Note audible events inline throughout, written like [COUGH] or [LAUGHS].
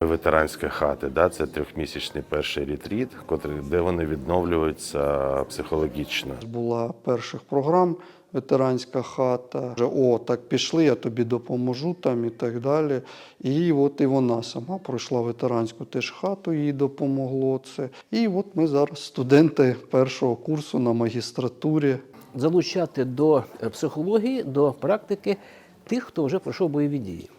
Ветеранська хати, да, це трьохмісячний перший ретріт, котрий, де вони відновлюються психологічно. Була перших програм ветеранська хата. Вже, О, так пішли, я тобі допоможу там і так далі. І от і вона сама пройшла ветеранську теж хату, їй допомогло це. І от ми зараз студенти першого курсу на магістратурі. залучати до психології, до практики тих, хто вже пройшов бойові дії.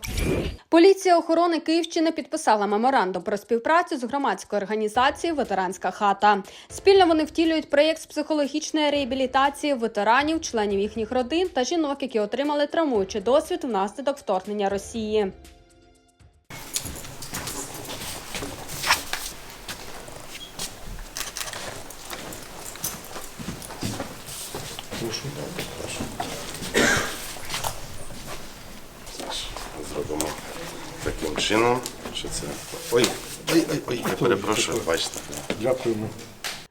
Поліція охорони Київщини підписала меморандум про співпрацю з громадською організацією Ветеранська хата. Спільно вони втілюють проєкт з психологічної реабілітації ветеранів, членів їхніх родин та жінок, які отримали травмуючий досвід внаслідок вторгнення Росії. Зробимо чином, що це. Ой, ой, ой, ой, я перепрошую, бачите.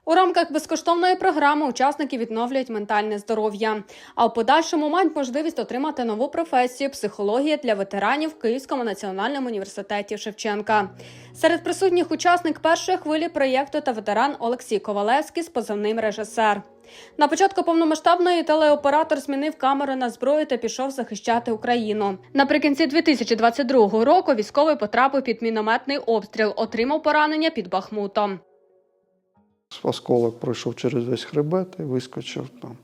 У рамках безкоштовної програми учасники відновлюють ментальне здоров'я, а в подальшому мають можливість отримати нову професію психологія для ветеранів в Київському національному університеті Шевченка. Серед присутніх учасник першої хвилі проєкту та ветеран Олексій Ковалевський з позивним режисер. На початку повномасштабної телеоператор змінив камеру на зброю та пішов захищати Україну. Наприкінці 2022 року військовий потрапив під мінометний обстріл, отримав поранення під Бахмутом. Осколок пройшов через весь хребет і вискочив там.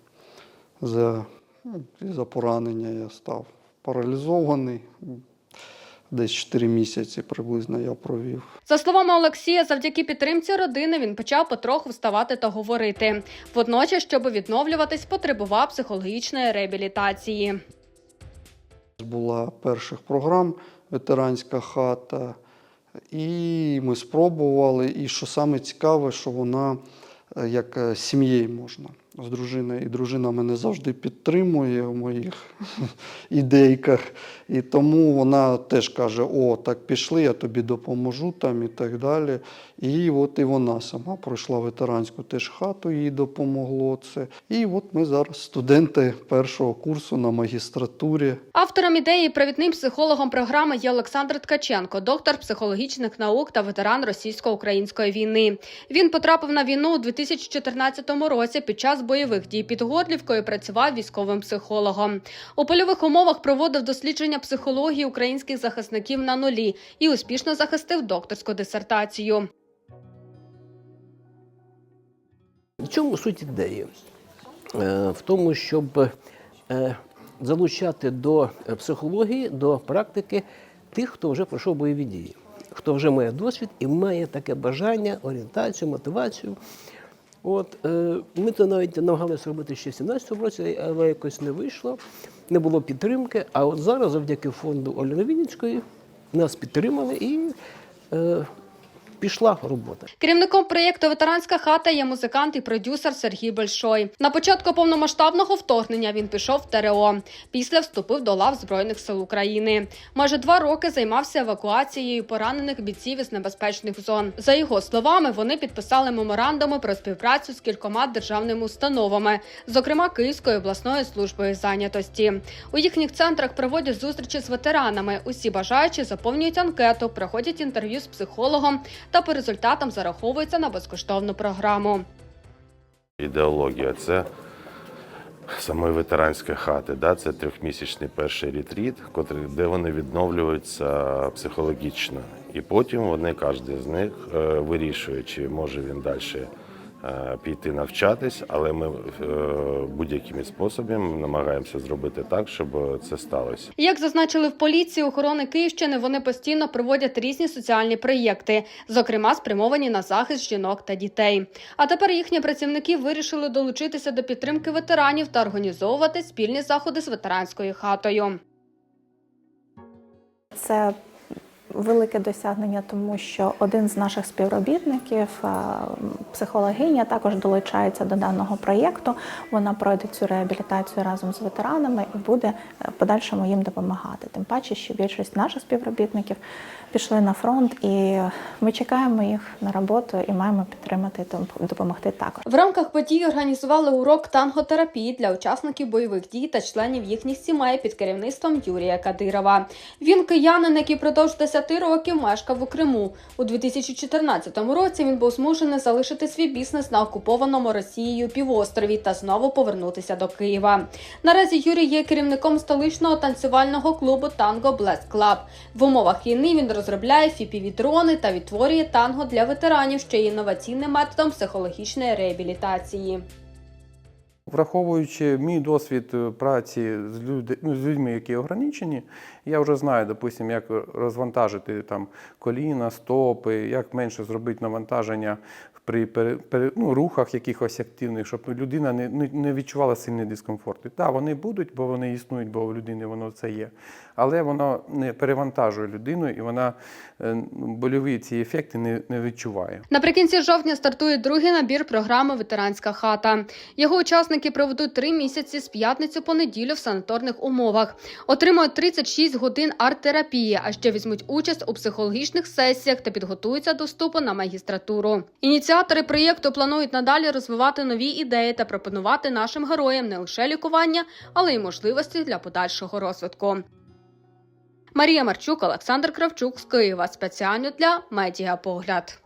За, за поранення я став паралізований. Десь 4 місяці приблизно я провів. За словами Олексія, завдяки підтримці родини він почав потроху вставати та говорити. Водночас, щоб відновлюватись, потребував психологічної реабілітації. Була перших програм ветеранська хата, і ми спробували. І що саме цікаве, що вона е, як е, сім'єю можна з дружиною. І дружина мене завжди підтримує в моїх [LAUGHS] ідейках. І тому вона теж каже: О, так пішли, я тобі допоможу там і так далі. І от і вона сама пройшла ветеранську теж хату, їй допомогло це. І от ми зараз студенти першого курсу на магістратурі. Автором ідеї провідним психологом програми є Олександр Ткаченко, доктор психологічних наук та ветеран російсько-української війни. Він потрапив на війну у 2014 році під час бойових дій під Горлівкою. Працював військовим психологом. У польових умовах проводив дослідження психології українських захисників на нулі і успішно захистив докторську дисертацію. В чому суть ідеї? Е, В тому, щоб е, залучати до психології, до практики тих, хто вже пройшов бойові дії, хто вже має досвід і має таке бажання, орієнтацію, мотивацію. От, е, ми це навіть намагалися робити ще в 17-му році, але якось не вийшло, не було підтримки. А от зараз, завдяки фонду Оліни Вінницької, нас підтримали і е, пішла робота. Керівником проєкту Ветеранська хата є музикант і продюсер Сергій Большой. На початку повномасштабного вторгнення він пішов в ТРО. Після вступив до лав Збройних сил України. Майже два роки займався евакуацією поранених бійців із небезпечних зон. За його словами, вони підписали меморандуми про співпрацю з кількома державними установами, зокрема Київською обласною службою зайнятості. У їхніх центрах проводять зустрічі з ветеранами. Усі бажаючі заповнюють анкету, проходять інтерв'ю з психологом та по результатам зараховується на безкоштовну програму. Ідеологія це саме ветеранські хати, да, це трьохмісячний перший ретріт, де вони відновлюються психологічно. І потім вони, кожен з них е, вирішує, чи може він далі піти навчатись, але ми е, будь-якими способами намагаємося зробити так, щоб це сталося. Як зазначили в поліції охорони Київщини, вони постійно проводять різні соціальні проєкти, зокрема спрямовані на захист жінок та дітей. А тепер їхні працівники вирішили долучитися до підтримки ветеранів та організовувати спільні заходи з ветеранською хатою. Це велике досягнення, тому що один з наших співробітників, е, психологиня, також долучається до даного проєкту. Вона пройде цю реабілітацію разом з ветеранами і буде е, в подальшому їм допомагати. Тим паче, що більшість наших співробітників пішли на фронт, і ми чекаємо їх на роботу і маємо підтримати допомогти також. В рамках подій організували урок танготерапії для учасників бойових дій та членів їхніх сімей під керівництвом Юрія Кадирова. Він киянин, який продовж 10 10 років мешкав у Криму. У 2014 році він був змушений залишити свій бізнес на окупованому Росією півострові та знову повернутися до Києва. Наразі Юрій є керівником столичного танцювального клубу Танго Блес Клаб. В умовах війни він розробляє фіпіві-дрони та відтворює танго для ветеранів, що є інноваційним методом психологічної реабілітації. Враховуючи мій досвід е, праці ну, з людьми, які ограничені, я вже знаю, допустим, як розвантажити там коліна, стопи, як менше зробити навантаження при пере, пере- ну, рухах якихось активних, щоб людина не, не, відчувала сильний дискомфорт. Так, да, вони будуть, бо вони існують, бо у людини воно це є. Але воно не перевантажує людину і вона е, больові ці ефекти не, не відчуває. Наприкінці жовтня стартує другий набір програми Ветеранська хата. Його учасники проведуть три місяці з п'ятницю по неділю в санаторних умовах. Отримають 36 годин арт-терапії, а ще візьмуть участь у психологічних сесіях та підготуються до вступу на магістратуру. Ініціатори проєкту планують надалі розвивати нові ідеї та пропонувати нашим героям не лише лікування, але й можливості для подальшого розвитку. Марія Марчук, Олександр Кравчук з Києва спеціально для Медіапогляд.